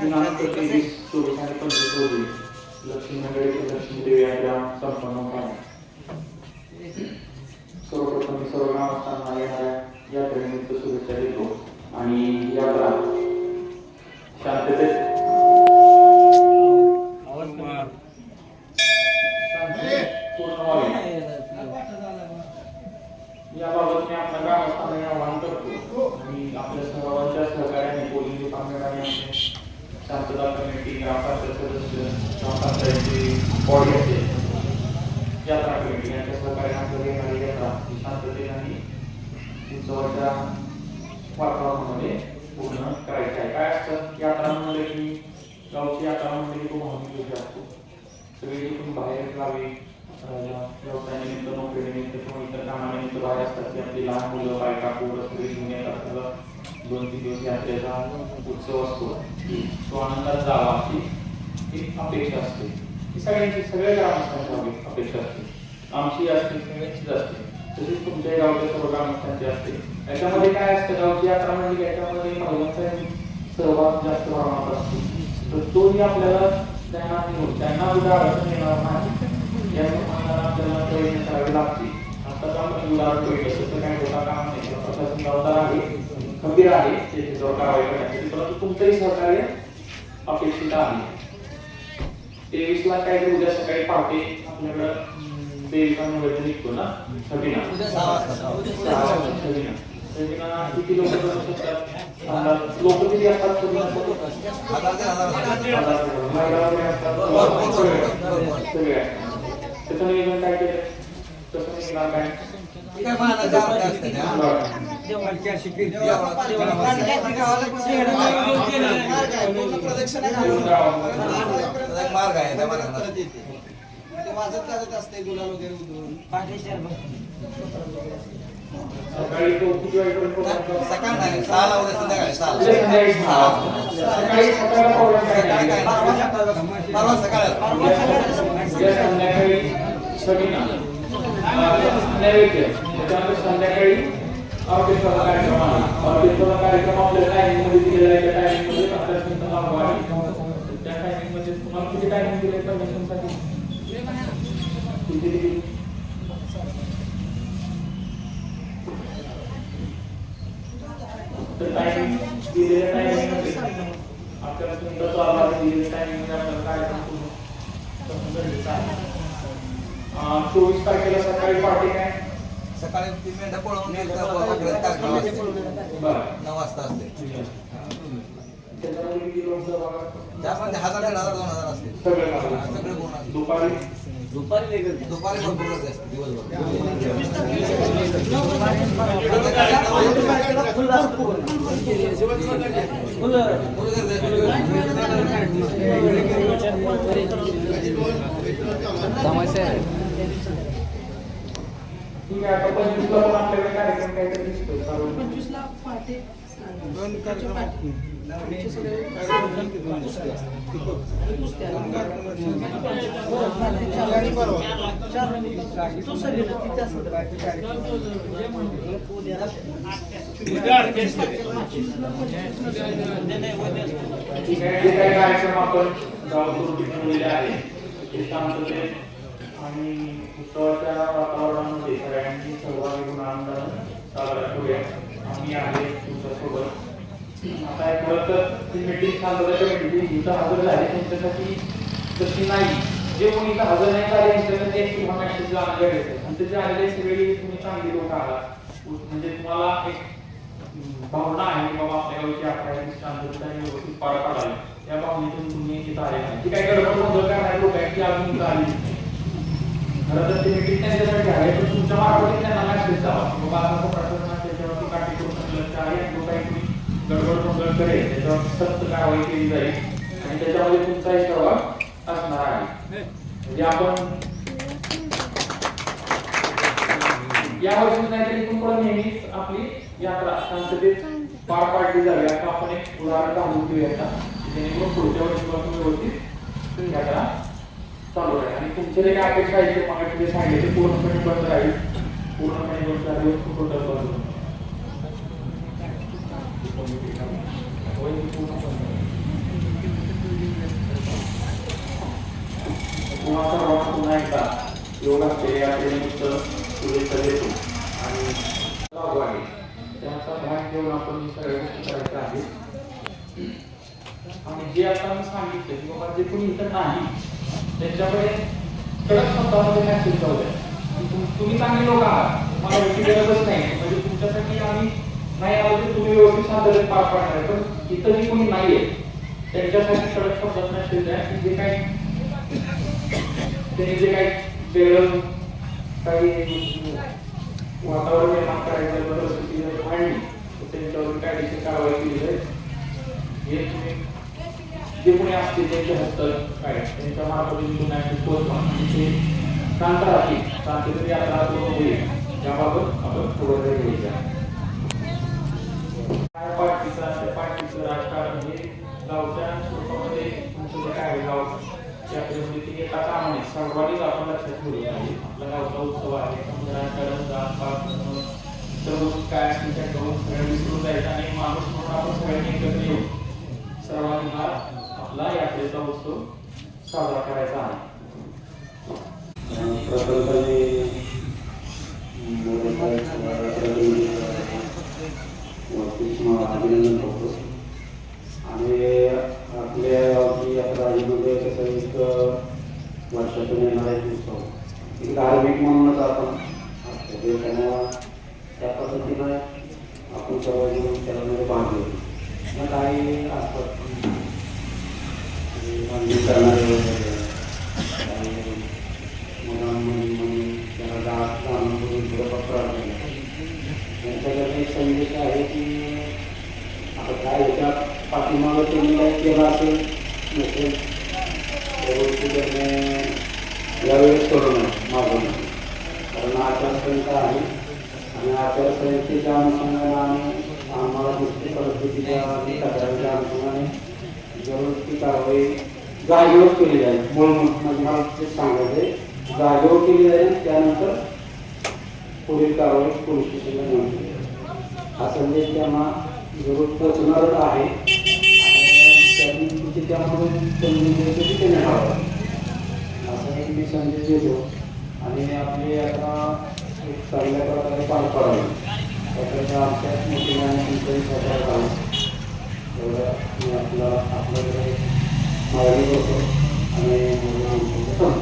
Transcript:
दिनांक तेवीस चोवीस आणि पंचवीस रोजी लक्ष्मी देवी संपन्न सर्वप्रथम सर्व ग्रामस्थांना येणाऱ्या यात्रेनिमित्त शुभेच्छा देतो आणि यात्रा शांततेत शांतता कमिटी ग्रामपंचायत सदस्य ग्रामपंचायतची बॉडी असेल यात्रा कमिटी यांच्या सहकार्याने आपल्याला येणारी यात्रा ही शांततेने आणि उत्सवाच्या वातावरणामध्ये पूर्ण करायची आहे. काय असतं? यात्रा म्हणले की गावची यात्रा म्हणले की तो भावनिक असतो. सगळे जिथून बाहेर गावी व्यवसायानिमित्त नोकरीनिमित्त किंवा इतर कामानिमित्त बाहेर असतात की आपली लहान मुलं बायका पोरं स्त्री घेऊन येतात. सगळं दोन तीन दिवस यात्रेचा उत्सव असतो. तो आनंदात जावा अशी एक अपेक्षा असते. ही सगळ्यांची सगळ्या ग्रामस्थांची अपेक्षा असते. आमची असते सगळ्यांचीच असते. तसेच तुमच्या गावच्या सर्व ग्रामस्थांची असते. याच्यामध्ये काय असतं गावची यात्रा म्हणजे याच्यामध्ये महिलांचा सहभाग जास्त प्रमाणात असतो. तर तोही आपल्याला त्यांना त्यांना उद्या अडचण येणार नाही. या लोकांना आपल्याला प्रयत्न करावे लागतील आता आपण उदाहरण होईल तसं काही मोठा काम नाही प्रशासन जबाबदार आहे खंबीर आहे ते त्याच्यावर कारवाई करण्यासाठी परंतु तुमचंही सहकार्य अपेक्षित आहे तेवीसला काय उद्या सकाळी पहाटे आपल्याकडं निघतो ना किती लोक लोक किती असतात सगळे असतात. त्याचं नियोजन काय केलं काय मार्ग आहे त्या वाजत गाजत असते गुलाल वगैरे उधळून सकाळी तो किती वाजेपर्यंत पोहोचतो? सकाळ नाही सहाला संध्याकाळी वाजता. सकाळी नाही. परवा सकाळी उद्या संध्याकाळी सगळीना नैवेद्य त्याच्यानंतर संध्याकाळी ऑर्केस्ट्राचा कार्यक्रम आला. ऑर्केस्ट्राचा कार्यक्रम आपल्या टायमिंगमध्ये दिलेला आहे. त्या टायमिंगमध्ये अभ्यास मिनिटं लांब आहे त्या टायमिंगमध्ये तुम्हाला किती टायमिंग दिले प्रदर्शनसाठी किती तर टायमिंग दिलेल्या टायमिंगमध्ये. आपल्याला मिनिटं चालू आहे दिलेल्या टायमिंगमध्ये आपल्याला कार्यक्रम पूर्ण करणं गरजेचं आहे अं, चोवीस तारखेला सकाळी पार्टी काय? सकाळी पळवून. बरं. नऊ वाजता असते? त्यामध्ये हजार दीड हजार दोन हजार असते. सगळे असते. दुपारी? दुपारी असते. दिवसभर. फुल गर्दी ठीक आहे आता पंचवीसला पण आपल्याकडे कार्यक्रम काहीतरी दिसतोय चालू. पंचवीसला पहाटे दोन कार्यक्रम. आमचे सगळे कुस्त्या. परवा. चार नंबर. तो सगळीला तिथे असं ठीक आहे जे काही कार्यक्रम आपण ठेवलेले आहे आणि उत्सवाच्या वातावरणामध्ये सगळ्यांनी सहभागी होऊन आनंदानं साजरा करूया. आम्ही आहे तुमच्यासोबत. आता एक खरं ती मीटिंग सांगताच्या मीटिंग इथं हजर झाले त्यांच्यासाठी तशी नाही. जे कोणी इथं हजर नाही झाले त्यांच्यासाठी एक तुम्हाला मॅसेज जाणं गरजेचं आणि त्याचे आलेले सगळे तुम्ही चांगली लोक आहात. म्हणजे तुम्हाला एक भावना आहे की बाबा आपल्या गावची यात्रा शांतता आणि व्यवस्थित पार पाडावी. त्या भावनेतून तुम्ही इथं आले. नाही ती काही गडबड गोंधळ नाही लोक आहे की अजून इथं आली? खरं तर मीटिंग त्यांच्यासाठी आहे पण तुमच्या मार्फत त्यांना मेसेज जावा बाबा आता प्रशासनाने त्याच्यावरती काठी आहे जो काही तुम्ही गडबड गोंधळ करेल त्याच्यावर सक्त कारवाई केली जाईल आणि त्याच्यामध्ये तुमचाही सहभाग असणार आहे. म्हणजे आपण या वर्षी नाहीतरी इथून नेहमीच आपली यात्रा शांततेत पार पाडली जावी. आपण एक उदाहरण काढून घेऊया. जेणेकरून पुढच्या व्यवस्थित यात्रा चालू आहे. आणि तुमचे जे काय अपेक्षा आहे ते मला जे सांगितले ते पूर्णपणे बंद राहील. पूर्णपणे गोष्ट आहे बदल बंद पुन्हा सर्वांना पुन्हा एकदा योगा आहे त्याचा भाग घेऊन आपण सगळ्या गोष्टी आणि जे आता मी सांगितलं की बाबा जे कोणी इतर नाही त्यांच्याकडे कडक शब्दामध्ये मॅसेज जाऊ द्या तुम्ही चांगले लोक आहात. तुम्हाला याची गरजच नाही. म्हणजे तुमच्यासाठी आम्ही नाही आलो तर तुम्ही व्यवस्थित शांततेत पार पाडणार आहे. पण इथं जी कोणी नाही आहे त्यांच्यासाठी कडक शब्दात मॅसेज द्या की जे काही त्यांनी जे काही वेगळं काही वातावरण निर्माण करायचं परिस्थिती जर मांडली तर त्यांच्यावर कायदेशीर कारवाई केली जाईल. हे तुम्ही जे कोणी असते त्यांच्या हस्त काय? त्यांच्या मार्फत मॅसेज पोहोचवा आणि शांत राहतील शांततेत यात्रा पूर्ण होईल याबाबत आपण खबरदारी घ्यायची काय पार्टीचं पार्टीचं राजकारण हे गावच्या स्वरूपामध्ये तुमचं जे काय आहे? गाव यात्रेमध्ये ते एका कामाने सर्वांनीच आपण लक्षात ठेवलं आपला गावचा उत्सव आहे. त्यामुळे राजकारण जात पात सर्व काय असतील त्या विसरून जायचं आणि माणूस म्हणून आपण सगळ्यांनी एकत्र येऊ सर्वांनी हा साजरा करायचा आहे. अभिनंदन करतो. आणि आपल्या आता कसं एक वर्षातून येणारा एक उत्सव. एक धार्मिक म्हणूनच आपण असतो. ते त्यांना त्या पद्धतीनं आपण सर्वजण त्यामध्ये भाग घेतो. मग काही असतात मंदिर करणारे मुलांमध्ये म्हणून त्याला दात जाणून करून थोडंफार त्यांच्याकडे संदेश आहे की आता काय याच्या पाठीमागं त्यांनी काय केलं असेल नसेल त्या गोष्टी त्याने यावेळेस करू नये कारण आचारसंहिता आहे आणि आचारसंहितेच्या अनुषंगाने आम्ही आम्हाला दुसरी परिस्थितीच्या तक्रारीच्या अनुषंगाने जरूर ती कारवाई जागेवर केली जाईल. मूळ म्हणजे मला ते सांगायचे जागेवर केली जाईल त्यानंतर पुढील कारवाई पोलीस स्टेशनला नोंद केली जाईल. हा संदेश त्यांना जरूर पोचणारच आहे. त्यांनी तिथे त्यामध्ये समजून घ्यायचं की एक मी संदेश देतो. आणि आपली आता एक चांगल्या प्रकारे पार पाडावी त्यासाठी आमच्या मोठी आणि तुमच्याही सहकार्य एवढं मी आपला आपल्याकडे Madrid, a mí me un.